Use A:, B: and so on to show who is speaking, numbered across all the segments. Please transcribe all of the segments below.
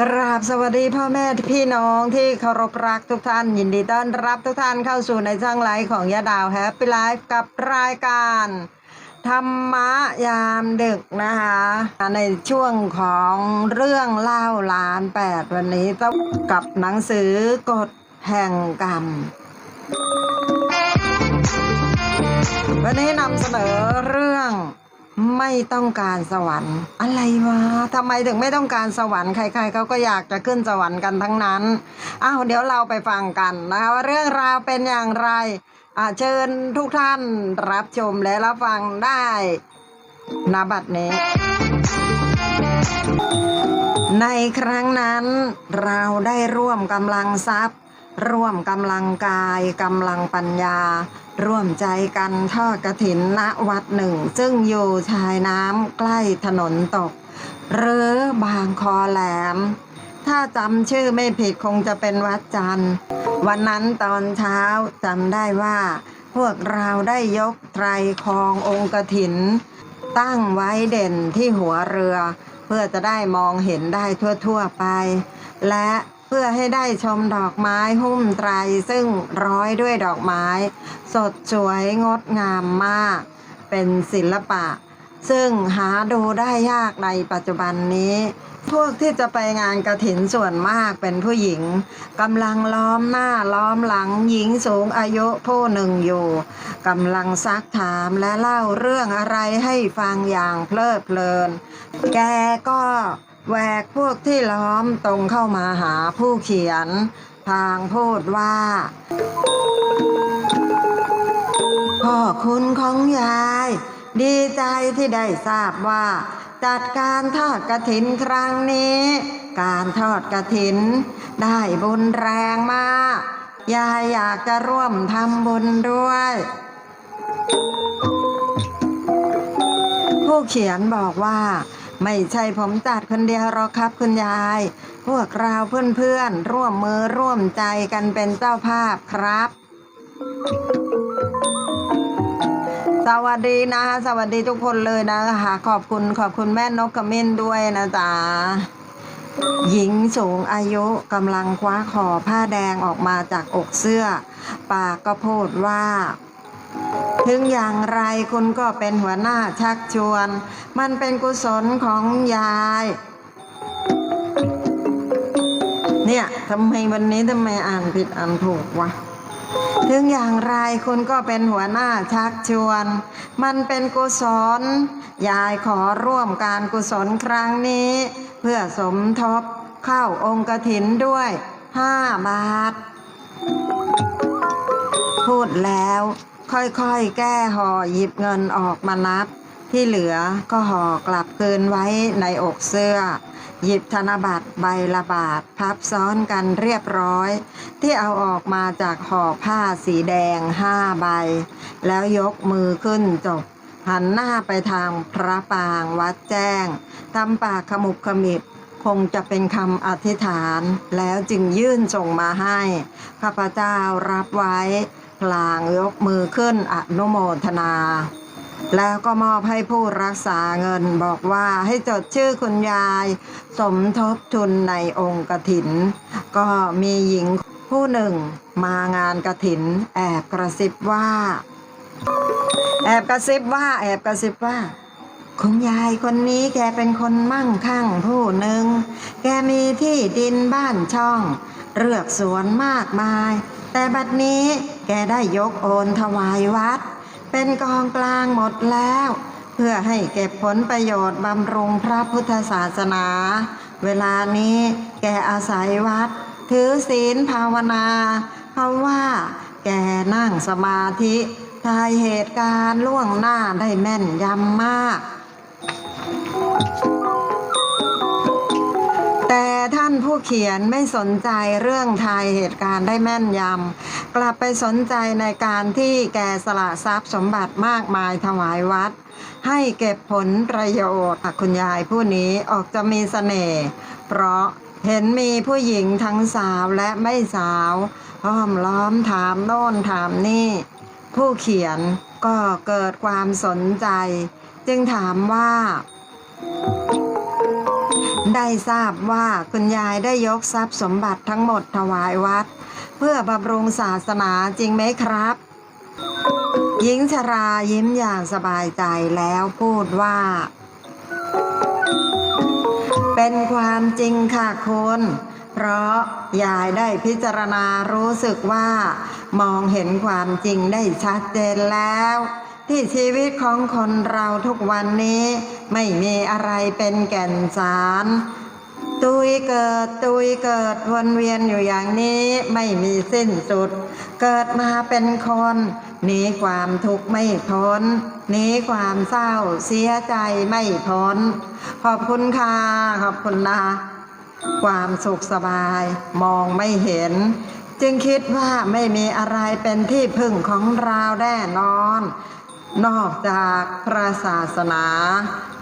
A: กราบสวัสดีพ่อแม่พี่น้องที่เคารพรักทุกท่าน ยินดีต้อนรับทุกท่านเข้าสู่ในช่องไลฟ์ของยาดาวแฮปปี้ไลฟ์กับรายการธรรมะยามดึกนะคะ ในช่วงของเรื่องเล่าล้านแปดวันนี้ต้องกับหนังสือกฎแห่งกรรม วันนี้นำเสนอเรื่อง ไม่ต้องการสวรรค์ อะไรวะทำไมถึงไม่ต้องการสวรรค์ใคร ๆเขาก็อยากจะขึ้นสวรรค์กันทั้งนั้นอ้าวเดี๋ยวเราไปฟังกันนะคะว่าเรื่องราวเป็นอย่างไรอ่าเชิญทุกท่านรับชมและรับฟังได้ณบัดนี้ ในครั้งนั้นเราได้ร่วมกำลังทรัพย์ ร่วมกำลังกายกำลังปัญญา ร่วมใจกันทอดกระถินณวัดหนึ่ง ซึ่งอยู่ชายน้ำใกล้ถนนตก หรือบางคอแหลม ถ้าจำชื่อไม่ผิดคงจะเป็นวัดจันทร์ วันนั้นตอนเช้าจำได้ว่า พวกเราได้ยกไตรคององค์กถิน ตั้งไว้เด่นที่หัวเรือ เพื่อจะได้มองเห็นได้ทั่วๆไป และ เพื่อให้ได้ชมดอกไม้หุ้มไตรซึ่งร้อยด้วยดอกไม้ สดสวยงดงามมาก เป็นศิลปะ ซึ่งหาดูได้ยากในปัจจุบันนี้ พวกที่จะไปงานกระถินส่วนมากเป็นผู้หญิงกำลังล้อมหน้าล้อมหลังหญิงสูงอายุผู้หนึ่งอยู่กำลังซักถามและเล่าเรื่องอะไรให้ฟังอย่างเพลิดเพลิน แกก็ แหวกพวกที่ล้อมตรงเข้ามาหาผู้เขียน ทางพูดว่า พ่อคุณของยาย ดีใจที่ได้ทราบว่า จัดการทอดกระถินครั้งนี้ การทอดกระถิน ได้บุญแรงมาก ยายอยากจะร่วมทำบุญด้วยผู้เขียนบอกว่า ไม่ใช่ผมจัดคนเดียวหรอกครับคุณยาย พวกเราเพื่อนๆร่วมมือร่วมใจกันเป็นเจ้าภาพครับ สวัสดีนะคะสวัสดีทุกคนเลยนะคะขอบคุณขอบคุณแม่นกขมิ้นด้วยนะจ๊ะหญิงสูงอายุกำลังคว้าขอผ้าแดงออกมาจากอกเสื้อ ปากก็พูดว่า ถึงอย่างไรคุณก็เป็นหัวหน้าชักชวน มันเป็นกุศลของยาย เนี่ยทำไมวันนี้ทำไมอ่านผิดอ่านถูกวะถึงอย่างไรคุณก็เป็นหัวหน้าชักชวน มันเป็นกุศล ยายขอร่วมการกุศลครั้งนี้ เพื่อสมทบเข้าองค์กถินด้วยห้าบาท พูดแล้ว ค่อยๆ แก้ห่อหยิบเงินออกมานับ ที่เหลือก็ห่อกลับคืนไว้ในอกเสื้อ หยิบธนบัตรใบละบาทพับซ้อนกันเรียบร้อย ที่เอาออกมาจากห่อผ้าสีแดงห้าใบ แล้วยกมือขึ้นจบ หันหน้าไปทางพระปางวัดแจ้งทำปากขมุบขมิบคงจะเป็นคำอธิษฐานแล้วจึงยื่นส่งมาให้ ข้าพเจ้ารับไว้ พลางยกมือขึ้นอนุโมทนา แล้วก็มอบให้ผู้รักษาเงินบอกว่าให้จดชื่อคุณยาย สมทบทุนในองค์กถิน ก็มีหญิงผู้หนึ่งมางานกถิน แอบกระซิบว่า แอบกระซิบว่า แอบกระซิบว่าคุณยายคนนี้แกเป็นคนมั่งคั่งผู้หนึ่ง แกมีที่ดินบ้านช่อง เลือกสวนมากมาย แต่บัดนี้แกได้ยกโอนถวายวัด เป็นกองกลางหมดแล้ว เพื่อให้เก็บผลประโยชน์บำรุงพระพุทธศาสนา เวลานี้แกอาศัยวัด ถือศีลภาวนา เพราะว่าแกนั่งสมาธิทายเหตุการณ์ล่วงหน้าได้แม่นยำมาก แต่ท่านผู้เขียนไม่สนใจเรื่องทายเหตุการณ์ได้แม่นยำ กลับไปสนใจในการที่แกสละทรัพย์สมบัติมากมายถวายวัด ให้เก็บผลประโยชน์คุณยายผู้นี้ออกจะมีเสน่ห์เพราะเห็นมีผู้หญิงทั้งสาวและไม่สาวห้อมล้อมถามโน่นถามนี่ ผู้เขียนก็เกิดความสนใจ จึงถามว่า ได้ทราบว่าคุณยายได้ยกทรัพย์สมบัติทั้งหมดถวายวัด เพื่อบำรุงศาสนาจริงไหมครับ หญิงชรายิ้มอย่างสบายใจแล้วพูดว่า เป็นความจริงค่ะคุณเพราะยายได้พิจารณารู้สึกว่า มองเห็นความจริงได้ชัดเจนแล้ว ที่ชีวิตของคนเราทุกวันนี้ไม่มีอะไรเป็นแก่นสาร ตุยเกิดตุยเกิดวนเวียนอยู่อย่างนี้ไม่มีสิ้นสุด เกิดมาเป็นคนหนีความทุกข์ไม่พ้นหนีความเศร้าเสียใจไม่พ้น ขอบคุณค่ะขอบคุณนะความสุขสบายมองไม่เห็น จึงคิดว่าไม่มีอะไรเป็นที่พึ่งของเราแน่นอน นอกจากพระศาสนา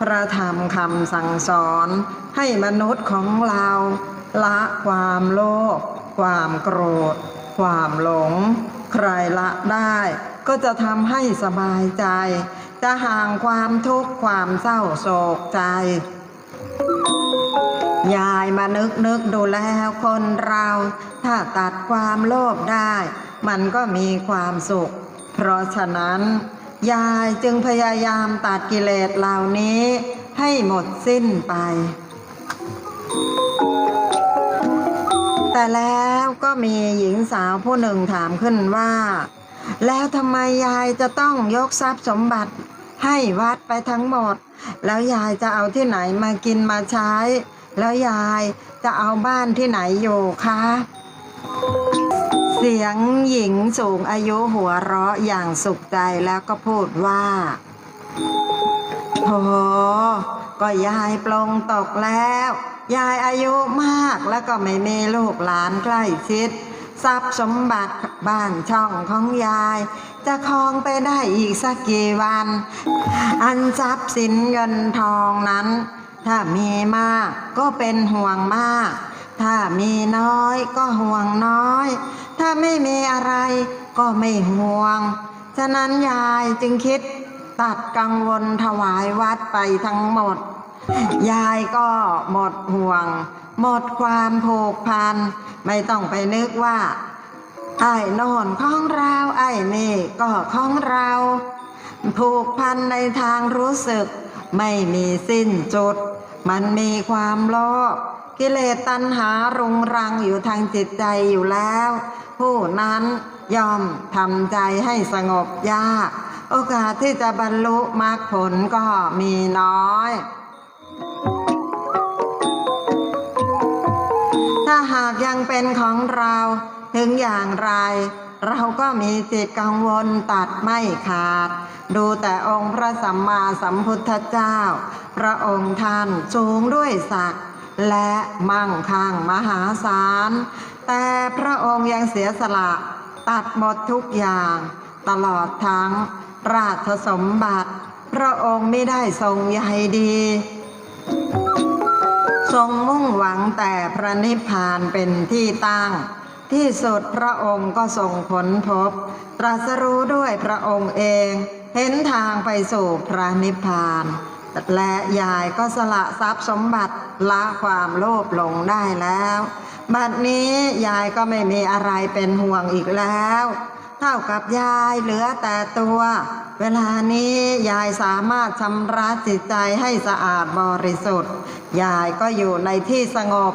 A: พระธรรมคำสั่งสอนให้มนุษย์ของเราละความโลภความโกรธ ความหลง ใครละได้ ก็จะทำให้สบายใจ จะห่างความทุกข์ความเศร้าโศกใจ ยายมานึกนึกดูแล้วคนเรา ถ้าตัดความโลภได้ มันก็มีความสุข เพราะฉะนั้น ยายจึงพยายามตัดกิเลสเหล่านี้ให้หมดสิ้นไป แต่แล้วก็มีหญิงสาวผู้หนึ่งถามขึ้นว่า แล้วทำไมยายจะต้องยกทรัพย์สมบัติให้วัดไปทั้งหมด แล้วยายจะเอาที่ไหนมากินมาใช้ แล้วยายจะเอาบ้านที่ไหนอยู่คะ เสียงหญิงสูงอายุหัวเราะอย่างสุขใจแล้วก็พูดว่าโหก็ยายปลงตกแล้ว ยายอายุมากแล้วก็ไม่มีลูกหลานใกล้ชิดทรัพย์สมบัติบ้านช่องของยาย จะครองไปได้อีกสักกี่วัน อันทรัพย์สินเงินทองนั้น ถ้ามีมากก็เป็นห่วงมาก ถ้ามีน้อยก็ห่วงน้อย ถ้าไม่มีอะไรก็ไม่ห่วง ฉะนั้นยายจึงคิดตัดกังวลถวายวัดไปทั้งหมด ยายก็หมดห่วง หมดความผูกพัน ไม่ต้องไปนึกว่า ไอ้โน่นของเราไอ้นี่ก็ของเรา ผูกพันในทางรู้สึก ไม่มีสิ้นจุด มันมีความโลภกิเลสตัณหารุงรังอยู่ทางจิตใจอยู่แล้ว ผู้นั้นยอมทำใจให้สงบยาก โอกาสที่จะบรรลุมรรคผลก็มีน้อย ถ้าหากยังเป็นของเราถึงอย่างไร เราก็มีจิตกังวลตัดไม่ขาด ดูแต่องค์พระสัมมาสัมพุทธเจ้า พระองค์ท่านสูงด้วยศักดิ์และมั่งคั่งมหาศาล แต่พระองค์ยังเสียสละตัดหมดทุกอย่าง ตลอดทั้งราชสมบัติ พระองค์ไม่ได้ทรงใยดี ทรงมุ่งหวังแต่พระนิพพานเป็นที่ตั้ง ที่สุดพระองค์ก็ทรงผลพบ ตรัสรู้ด้วยพระองค์เอง เห็นทางไปสู่พระนิพพานและยายก็สละทรัพย์สมบัติละความโลภหลงได้แล้ว บัดนี้ยายก็ไม่มีอะไรเป็นห่วงอีกแล้ว เท่ากับยายเหลือแต่ตัว เวลานี้ยายสามารถชำระจิตใจให้สะอาดบริสุทธิ์ ยายก็อยู่ในที่สงบ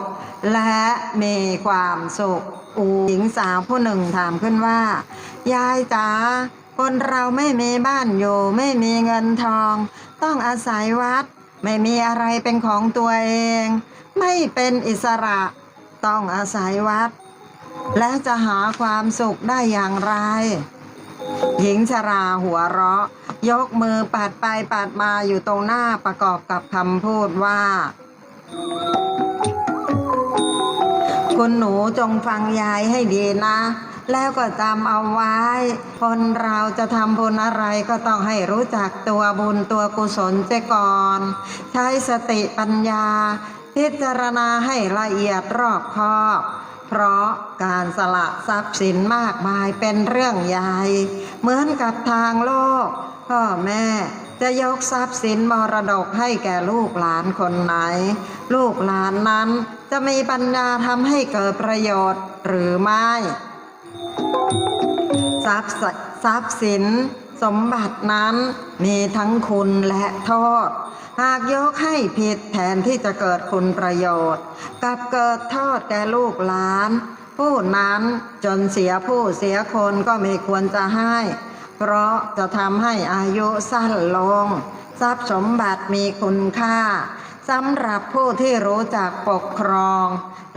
A: และมีความสุขอูหญิงสาวผู้หนึ่งถามขึ้นว่า ยายจ๋าคนเราไม่มีบ้านอยู่ ไม่มีเงินทอง ต้องอาศัยวัด ไม่มีอะไรเป็นของตัวเอง ไม่เป็นอิสระ ต้องอาศัยวัด แล้วจะหาความสุขได้อย่างไร หญิงชราหัวเราะ ยกมือปัดไปปัดมาอยู่ตรงหน้าประกอบกับคำพูดว่า คุณหนูจงฟังยายให้ดีนะแล้วก็จำเอาไว้ คนเราจะทำบุญอะไรก็ต้องให้รู้จักตัวบุญตัวกุศลเสียก่อน ใช้สติปัญญา พิจารณาให้ละเอียดรอบคอบ เพราะการสละทรัพย์สินมากมายเป็นเรื่องใหญ่ เหมือนกับทางโลก พ่อแม่จะยกทรัพย์สินมรดกให้แก่ลูกหลานคนไหน ลูกหลานนั้นจะมีปัญญาทำให้เกิดประโยชน์หรือไม่ ทรัพย์สทรัพย์สิน สมบัตินั้นมีทั้งคุณและโทษ หากยกให้ผิดแทนที่จะเกิดคุณประโยชน์กลับเกิดโทษแก่ลูกหลาน ผู้นั้นจนเสียผู้เสียคนก็ไม่ควรจะให้ เพราะจะทำให้อายุสั้นลง ทรัพย์สมบัติมีคุณค่าสำหรับผู้ที่รู้จักปกครอง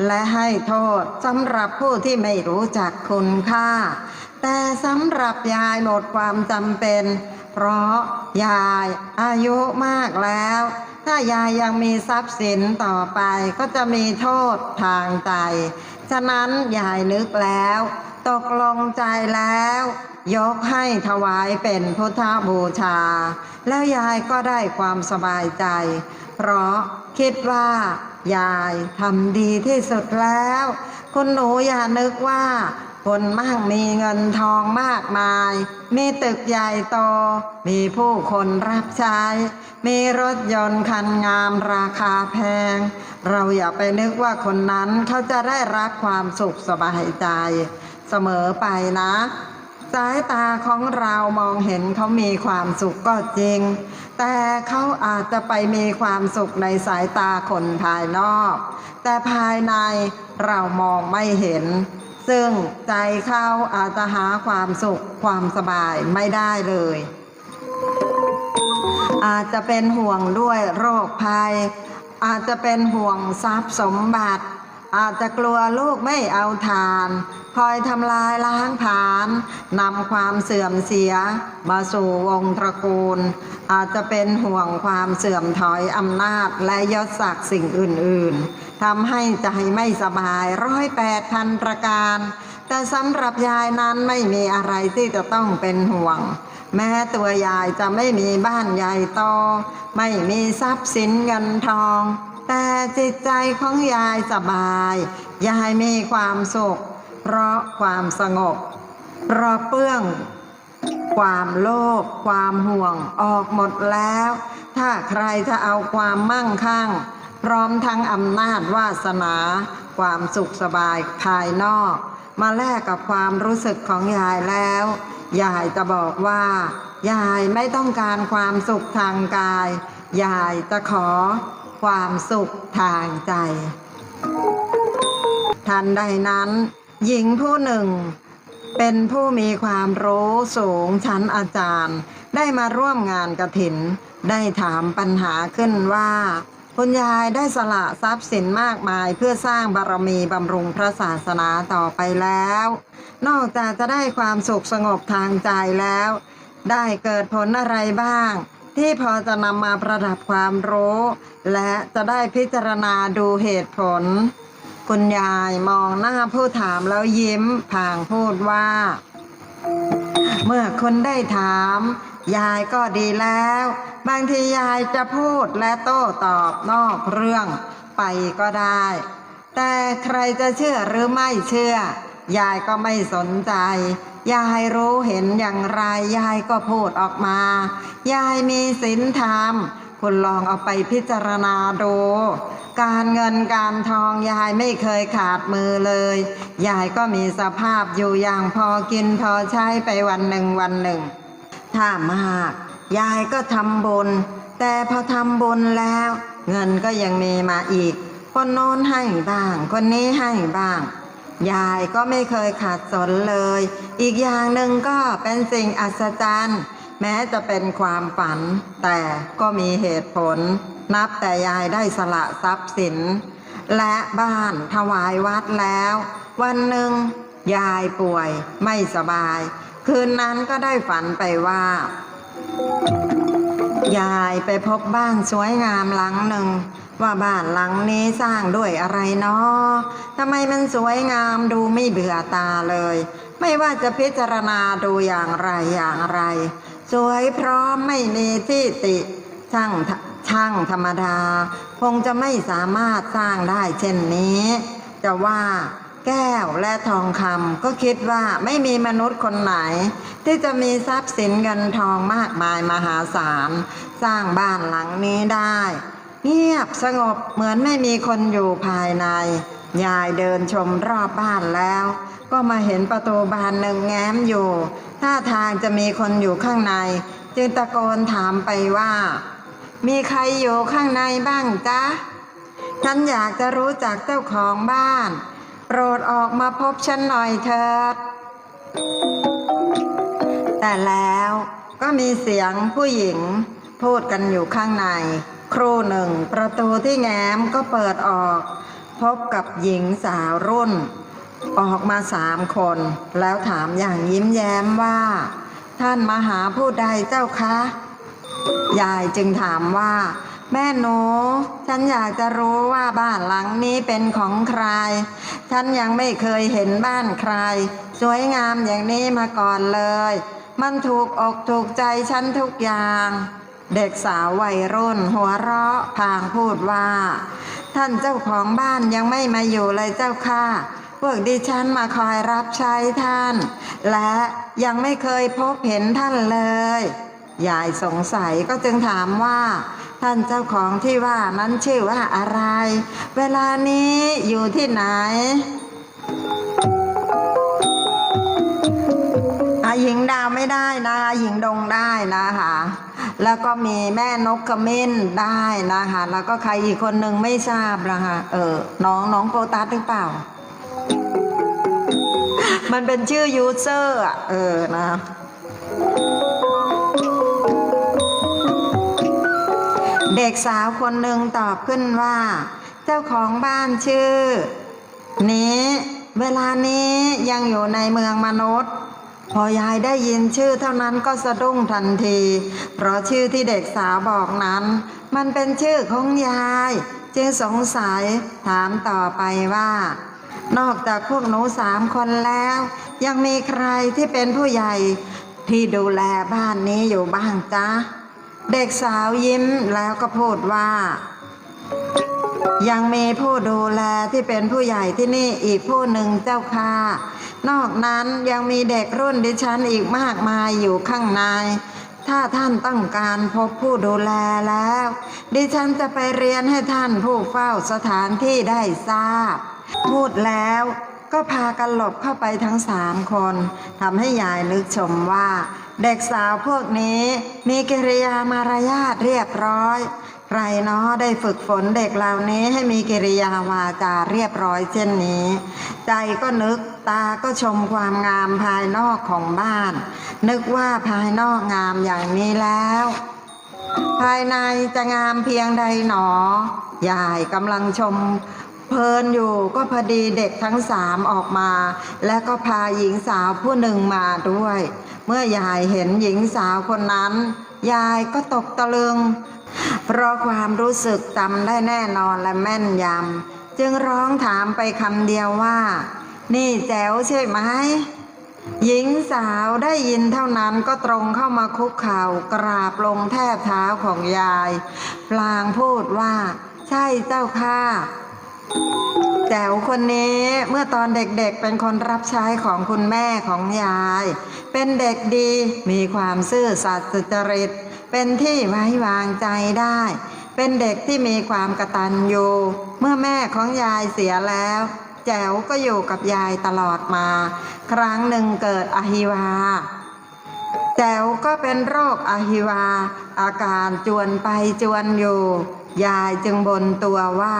A: และให้โทษสำหรับผู้ที่ไม่รู้จักคุณค่า แต่สำหรับยายหมดความจำเป็น เพราะยายอายุมากแล้ว ถ้ายายยังมีทรัพย์สินต่อไปก็จะมีโทษทางใจ ฉะนั้นยายนึกแล้ว ตกลงใจแล้ว ยกให้ถวายเป็นพุทธบูชา แล้วยายก็ได้ความสบายใจ เพราะคิดว่ายายทำดีที่สุดแล้ว คุณหนูอย่านึกว่า คนมั่งมีเงินทองมากมาย มีตึกใหญ่โต มีผู้คนรับใช้ มีรถยนต์คันงามราคาแพง เราอย่าไปนึกว่าคนนั้นเขาจะได้รับความสุขสบายใจ เสมอไปนะสายตาของเรามองเห็นเขามีความสุขก็จริง แต่เขาอาจจะไปมีความสุขในสายตาคนภายนอก แต่ภายในเรามองไม่เห็น ซึ่งใจเขาอาจจะหาความสุขความสบายไม่ได้เลย อาจจะเป็นห่วงด้วยโรคภัย อาจจะเป็นห่วงทรัพย์สมบัติ อาจจะกลัวลูกไม่เอาทานคอยทำลายล้างผาญนำความเสื่อมเสีย มาสู่วงตระกูล อาจจะเป็นห่วงความเสื่อมถอยอำนาจและยศศักดิ์สิ่งอื่น ๆ ทำให้ใจไม่สบายร้อยแปดพันประการ แต่สำหรับยายนั้นไม่มีอะไรที่จะต้องเป็นห่วง แม้ตัวยายจะไม่มีบ้านใหญ่โตไม่มีทรัพย์สินเงินทอง แต่จิตใจของยายสบาย ยายมีความสุข เพราะความสงบเพราะเปื้องความโลภความห่วงออกหมดแล้ว ถ้าใครจะเอาความมั่งคั่ง พร้อมทั้งอำนาจวาสนา ความสุขสบายภายนอก มาแลกกับความรู้สึกของยายแล้ว ยายจะบอกว่า ยายไม่ต้องการความสุขทางกาย ยายจะขอความสุขทางใจ ทันใดนั้น หญิงผู้หนึ่ง เป็นผู้มีความรู้สูงชั้นอาจารย์ ได้มาร่วมงานกระถิน ได้ถามปัญหาขึ้นว่า คุณยายได้สละทรัพย์สินมากมายเพื่อสร้างบารมีบำรุงพระศาสนาต่อไปแล้ว นอกจากจะได้ความสุขสงบทางใจแล้ว ได้เกิดผลอะไรบ้าง ที่พอจะนำมาประดับความรู้ และจะได้พิจารณาดูเหตุผล คุณยายมองหน้าผู้ถามแล้วยิ้มพางพูดว่า เมื่อคนได้ถาม ยายก็ดีแล้ว บางทียายจะพูดและโต้ตอบนอกเรื่องไปก็ได้ แต่ใครจะเชื่อหรือไม่เชื่อ ยายก็ไม่สนใจ ยายรู้เห็นอย่างไร ยายก็พูดออกมา ยายมีศีลธรรม คุณลองเอาไปพิจารณาดูการเงินการทองยายไม่เคยขาดมือเลย ยายก็มีสภาพอยู่อย่างพอกินพอใช้ไปวันหนึ่งวันหนึ่ง ถ้ามาก ยายก็ทำบุญแต่พอทำบุญแล้ว เงินก็ยังมีมาอีก คนโน้นให้บ้าง คนนี้ให้บ้าง ยายก็ไม่เคยขาดสนเลย อีกอย่างหนึ่งก็เป็นสิ่งอัศจรรย์แม้จะเป็นความฝัน แต่ก็มีเหตุผล นับแต่ยายได้สละทรัพย์สิน และบ้านถวายวัดแล้ว วันหนึ่งยายป่วยไม่สบาย คืนนั้นก็ได้ฝันไปว่า ยายไปพบบ้านสวยงามหลังหนึ่ง ว่าบ้านหลังนี้สร้างด้วยอะไรเนาะทำไมมันสวยงามดูไม่เบื่อตาเลย ไม่ว่าจะพิจารณาดูอย่างไรอย่างไร สวยพร้อมไม่มีที่ติช่างช่างธรรมดา คงจะไม่สามารถสร้างได้เช่นนี้ จะว่า แก้วและทองคำก็คิดว่าไม่มีมนุษย์คนไหน ที่จะมีทรัพย์สินเงินทองมากมายมหาศาล สร้างบ้านหลังนี้ได้ เงียบสงบเหมือนไม่มีคนอยู่ภายใน ยายเดินชมรอบบ้านแล้ว ก็มาเห็นประตูบานหนึ่งแง้มอยู่ท่าทางจะมีคนอยู่ข้างใน จึงตะโกนถามไปว่า มีใครอยู่ข้างในบ้างจ๊ะฉันอยากจะรู้จักเจ้าของบ้าน โปรดออกมาพบฉันหน่อยเถิด แต่แล้วก็มีเสียงผู้หญิงพูดกันอยู่ข้างใน ครู่หนึ่งประตูที่แง้มก็เปิดออก พบกับหญิงสาวรุ่น ออกมาสามคน แล้วถามอย่างยิ้มแย้มว่า ท่านมาหาผู้ใดเจ้าคะ ยายจึงถามว่า แม่หนู ฉันอยากจะรู้ว่าบ้านหลังนี้เป็นของใคร ฉันยังไม่เคยเห็นบ้านใคร สวยงามอย่างนี้มาก่อนเลย มันถูกอกถูกใจฉันทุกอย่าง เด็กสาววัยรุ่น หัวเราะพางพูดว่า ท่านเจ้าของบ้านยังไม่มาอยู่เลยเจ้าค่ะพวกดิฉันมาคอยรับใช้ท่าน และยังไม่เคยพบเห็นท่านเลยยายสงสัยก็จึงถามว่า ท่านเจ้าของที่ว่านั้นชื่อว่าอะไร เวลานี้อยู่ที่ไหนอาหญิงดาวไม่ได้นะหญิงดงได้นะคะแล้วก็มีแม่นกขมิ้นได้นะคะแล้วก็ใครอีกคนหนึ่งไม่ทราบนะคะเออน้องน้องโปตัสหรือเปล่า มันเป็นชื่อยูเซอร์เออนะ เด็กสาวคนหนึ่งตอบขึ้นว่า เจ้าของบ้านชื่อ นี้ เวลานี้ยังอยู่ในเมืองมนุษย์ พอยายได้ยินชื่อเท่านั้นก็สะดุ้งทันที เพราะชื่อที่เด็กสาวบอกนั้น มันเป็นชื่อของยาย จึงสงสัยถามต่อไปว่า นอกจากพวกหนูสามคนแล้ว ยังมีใครที่เป็นผู้ใหญ่ที่ดูแลบ้านนี้อยู่บ้างจ๊ะ เด็กสาวยิ้มแล้วก็พูดว่า ยังมีผู้ดูแลที่เป็นผู้ใหญ่ที่นี่อีกผู้หนึ่งเจ้าค่ะ นอกนั้นยังมีเด็กรุ่นดิฉันอีกมากมายอยู่ข้างใน ถ้าท่านต้องการพบผู้ดูแลแล้ว ดิฉันจะไปเรียนให้ท่านผู้เฝ้าสถานที่ได้ทราบ พูดแล้วก็พากันหลบเข้าไปทั้งสามคนทำให้ยายนึกชมว่า เด็กสาวพวกนี้มีกิริยามารยาทเรียบร้อยใครเนาะได้ฝึกฝนเด็กเหล่านี้ให้มีกิริยาวาจาเรียบร้อยเช่นนี้ ใจก็นึกตาก็ชมความงามภายนอกของบ้าน นึกว่าภายนอกงามอย่างนี้แล้ว ภายในจะงามเพียงใดหนอยายกำลังชมเพลินอยู่ก็พอดีเด็กทั้งสามออกมา และก็พาหญิงสาวผู้หนึ่งมาด้วย เมื่อยายเห็นหญิงสาวคนนั้น ยายก็ตกตะลึง เพราะความรู้สึกจำได้แน่นอนและแม่นยำ จึงร้องถามไปคำเดียวว่า นี่แจ๋วใช่ไหมหญิงสาวได้ยินเท่านั้นก็ตรงเข้ามาคุกเข่ากราบลงแทบเท้าของยายพลางพูดว่า ใช่เจ้าค่ะ แจ๋วคนนี้เมื่อตอนเด็กๆเป็นคนรับใช้ของคุณแม่ของยาย เป็นเด็กดีมีความซื่อสัตย์สุจริต เป็นที่ไว้วางใจได้ เป็นเด็กที่มีความกตัญญูเมื่อแม่ของยายเสียแล้ว แจ๋วก็อยู่กับยายตลอดมา ครั้งหนึ่งเกิดอหิวาแจ๋วก็เป็นโรคอหิวา อาการจวนไปจวนอยู่ ยายจึงบนตัวว่า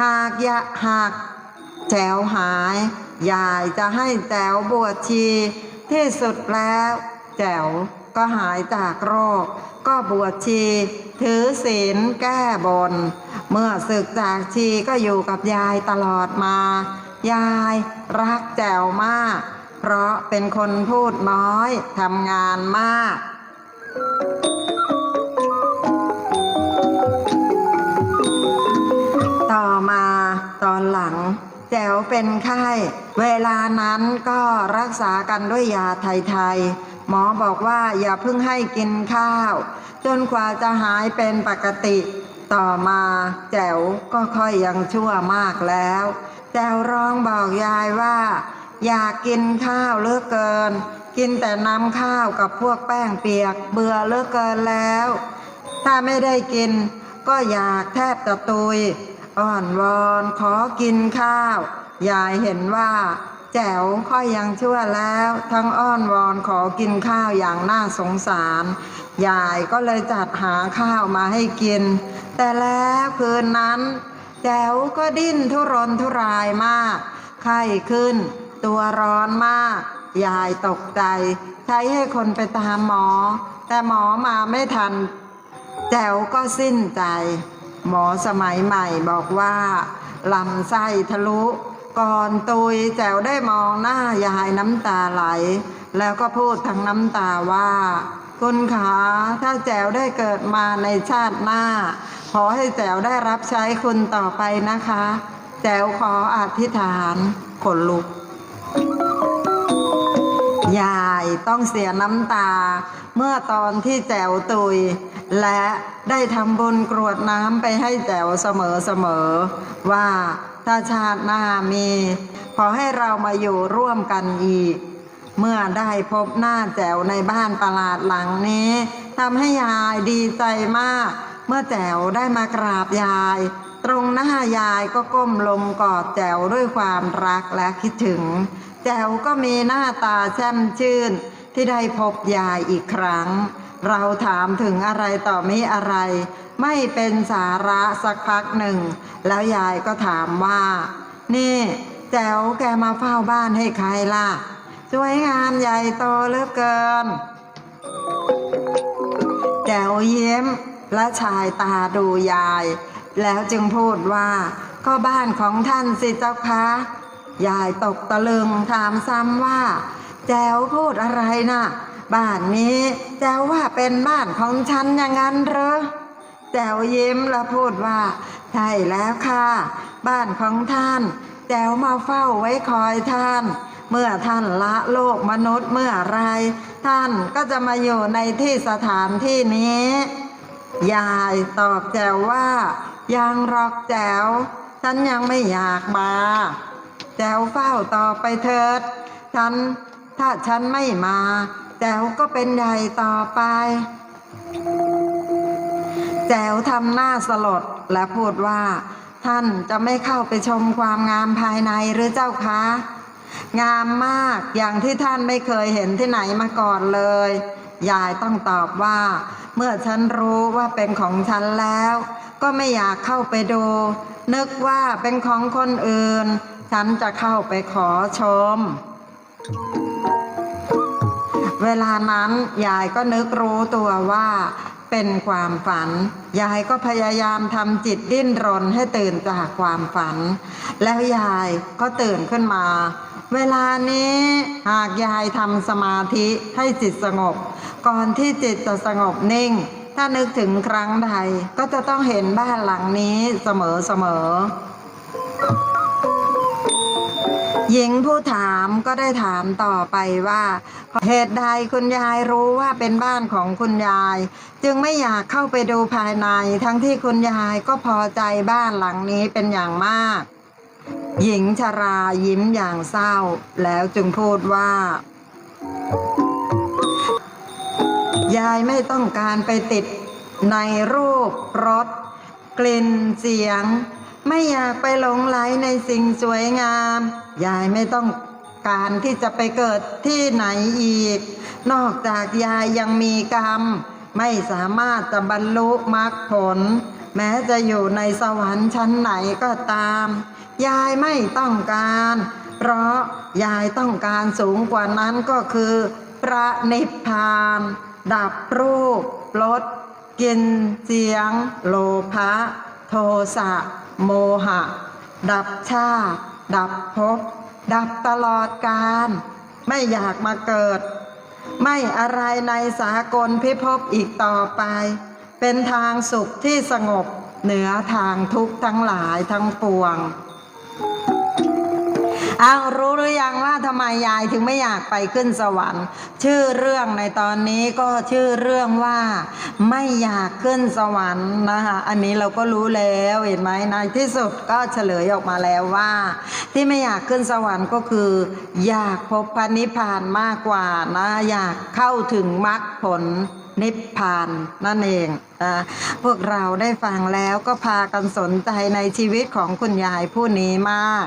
A: หากยะหากแจวหาย ยายจะให้แจวบวชชี ที่สุดแล้วแจวก็หายจากโรค ก็บวชชี ถือศีลแก้บน เมื่อศึกจากชีก็อยู่กับยายตลอดมา ยายรักแจวมาก เพราะเป็นคนพูดน้อยทำงานมาก ต่อมาตอนหลังแจ๋วเป็นไข้ เวลานั้นก็รักษากันด้วยยาไทยๆ หมอบอกว่าอย่าเพิ่งให้กินข้าว จนกว่าจะหายเป็นปกติ ต่อมาแจ๋วก็ค่อยยังชั่วมากแล้วแจ๋วร้องบอกยายว่า อยากกินข้าวเลือกเกิน กินแต่น้ำข้าวกับพวกแป้งเปียกเบื่อเลือกเกินแล้ว ถ้าไม่ได้กินก็อยากแทบจะตุย อ่อนวอนขอกินข้าว ยายเห็นว่า แจ๋วค่อยยังชั่วแล้ว ทั้งอ้อนวอนขอกินข้าวอย่างน่าสงสาร ยายก็เลยจัดหาข้าวมาให้กิน แต่แล้วคืนนั้นแจ๋วก็ดิ้นทุรนทุรายมาก ไข้ขึ้น ตัวร้อนมาก ยายตกใจ ใช้ให้คนไปตามหมอ แต่หมอมาไม่ทัน แจ๋วก็สิ้นใจ หมอสมัยใหม่บอกว่าลำไส้ทะลุ ก่อนตุยแจวได้มองหน้ายายน้ำตาไหล แล้วก็พูดทั้งน้ำตาว่า คุณขาถ้าแจวได้เกิดมาในชาติหน้า ขอให้แจวได้รับใช้คุณต่อไปนะคะ แจวขออธิษฐานขนลุก ยายต้องเสียน้ำตา เมื่อตอนที่แจวตุย และได้ทำบุญกรวดน้ำไปให้แจวเสมอเสมอ ว่าถ้าชาติหน้ามี ขอให้เรามาอยู่ร่วมกันอีก เมื่อได้พบหน้าแจวในบ้านประหลาดหลังนี้ทำให้ยายดีใจมาก เมื่อแจวได้มากราบยาย ตรงหน้ายายก็ก้มลงกอดแจวด้วยความรักและคิดถึง แจ๋วก็มีหน้าตาแช่มชื่น ที่ได้พบยายอีกครั้ง เราถามถึงอะไรต่อม่อะไร ไม่เป็นสาระสักพักหนึ่ง แล้วยายก็ถามว่า นี่ แจ๋วแกมาเฝ้าบ้านให้ใครล่ะสวยงามใหญ่โตเหลือเกิน แจ๋วเย้มและชายตาดูยาย แล้วจึงพูดว่า ก็บ้านของท่านสิเจ้าคะ ยายตกตะลึงถามซ้ำว่า แจ๋วพูดอะไรนะ่ะ บ้านนี้ แจ๋วว่าเป็นบ้านของฉันอย่างนั้นเหรอแจ๋วยิ้มแล้วพูดว่า ใช่แล้วค่ะ บ้านของท่าน แจ๋วมาเฝ้าไว้คอยท่าน เมื่อท่านละโลกมนุษย์เมื่อไร ท่านก็จะมาอยู่ในที่สถานที่นี้ ยายตอบแจ๋วว่า ยังหรอกแจ๋วฉันยังไม่อยากมา แจ๋วเฝ้าต่อไปเถิด ฉันถ้าฉันไม่มาแจ๋วก็เป็นใหญ่ต่อไป แจ๋วทำหน้าสลดและพูดว่า ท่านจะไม่เข้าไปชมความงามภายในหรือเจ้าคะงามมากอย่างที่ท่านไม่เคยเห็นที่ไหนมาก่อนเลย ยายต้องตอบว่า เมื่อฉันรู้ว่าเป็นของฉันแล้ว ก็ไม่อยากเข้าไปดู นึกว่าเป็นของคนอื่น ฉันจะเข้าไปขอชม เวลานั้นยายก็นึกรู้ตัวว่าเป็นความฝัน ยายก็พยายามทำจิตดิ้นรนให้ตื่นจากความฝัน แล้วยายก็ตื่นขึ้นมา เวลานี้หากยายทำสมาธิให้จิตสงบ ก่อนที่จิตจะสงบนิ่ง ถ้านึกถึงครั้งใดก็จะต้องเห็นบ้านหลังนี้เสมอเสมอ หญิงผู้ถามก็ได้ถามต่อไปว่าเหตุใดคุณยายรู้ว่าเป็นบ้านของคุณยาย จึงไม่อยากเข้าไปดูภายใน ทั้งที่คุณยายก็พอใจบ้านหลังนี้เป็นอย่างมาก หญิงชรายิ้มอย่างเศร้า แล้วจึงพูดว่า ยายไม่ต้องการไปติดในรูปรสกลิ่นเสียง ไม่อยากไปหลงไหลในสิ่งสวยงาม ยายไม่ต้องการที่จะไปเกิดที่ไหนอีก นอกจากยายยังมีกรรม ไม่สามารถจะบรรลุมรรคผล แม้จะอยู่ในสวรรค์ชั้นไหนก็ตาม ยายไม่ต้องการ เพราะยายต้องการสูงกว่านั้นก็คือ พระนิพพาน ดับรูปรสกลินเสียง โลภะโทสะ โมหะ ดับชาติ ดับภพ ดับตลอดกาลไม่อยากมาเกิด ไม่อะไรในสากลพิภพอีกต่อไป เป็นทางสุขที่สงบเหนือทางทุกข์ทั้งหลายทั้งปวง อ้าวรู้หรือยังว่าทำไมยายถึงไม่อยากไปขึ้นสวรรค์ ชื่อเรื่องในตอนนี้ก็ชื่อเรื่องว่า ไม่อยากขึ้นสวรรค์นะคะอันนี้เราก็รู้แล้วเห็นไหมในที่สุดก็เฉลยออกมาแล้วว่า ที่ไม่อยากขึ้นสวรรค์ก็คือ อยากพบพระนิพพานมากกว่านะอยากเข้าถึงมรรคผลนิพพานนั่นเองนะพวกเราได้ฟังแล้วก็พากันสนใจในชีวิตของคุณยายผู้นี้มาก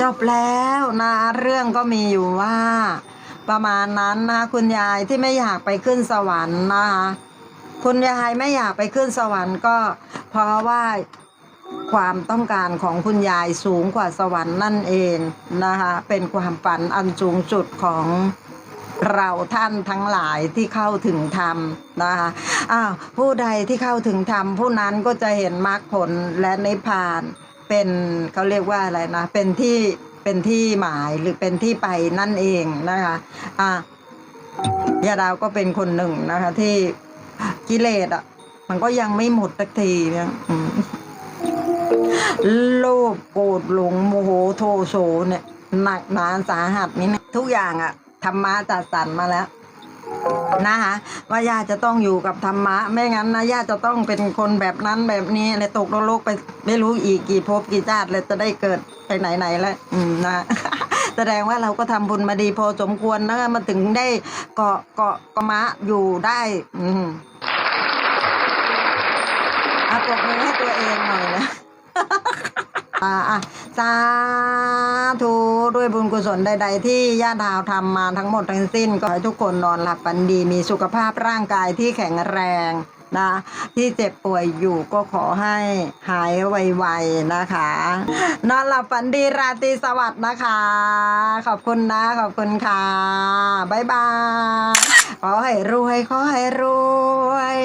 A: จบแล้วนะเรื่องก็มีอยู่ว่า ประมาณนั้นนะคุณยายที่ไม่อยากไปขึ้นสวรรค์นะคะคุณยายไม่อยากไปขึ้นสวรรค์ก็ เพราะว่าความต้องการของคุณยายสูงกว่าสวรรค์นั่นเองนะคะเป็นความฝันอันสูงสุดของเราท่านทั้งหลายที่เข้าถึงธรรมนะคะอ้าวผู้ใดที่เข้าถึงธรรมผู้นั้นก็จะเห็นมรรคผลและนิพพาน เป็นเขาเรียกว่าอะไรนะ เป็นที่เป็นที่หมายหรือเป็นที่ไปนั่นเองนะคะอะยาดาวก็เป็นคนหนึ่งนะคะ ที่กิเลสอะ มันก็ยังไม่หมดสักทีเนี่ยโลภโกรธหลงโมโหโทโสเนี่ยหนักหนาสาหัสนี่นะทุกอย่างอะธรรมะจัดสรรมาแล้ว นะคะว่าย่าจะต้องอยู่กับธรรมะ ไม่งั้นนะย่าจะต้องเป็นคนแบบนั้นแบบนี้เลยตกนรกไปไม่รู้อีกกี่ภพกี่ชาติเลยจะได้เกิดไปไหนไหนแล้วอืมนะแสดงว่าเราก็ทำบุญมาดีพอสมควรนะมาถึงได้เกาะเกาะกะมะอยู่ได้ อืมเอาปรบมือให้ตัวเองหน่อยนะ อ่าอะสาธุด้วยบุญกุศลใด ๆ ที่ญาติดาวทำมาทั้งหมดทั้งสิ้นก็ให้ทุกคนนอนหลับฝันดี มีสุขภาพร่างกายที่แข็งแรงนะที่เจ็บป่วยอยู่ก็ขอให้หายไวๆนะคะ นอนหลับฝันดีราตรีสวัสดิ์นะคะ ขอบคุณนะ ขอบคุณค่ะบ๊ายบาย ขอให้รวยขอให้รวย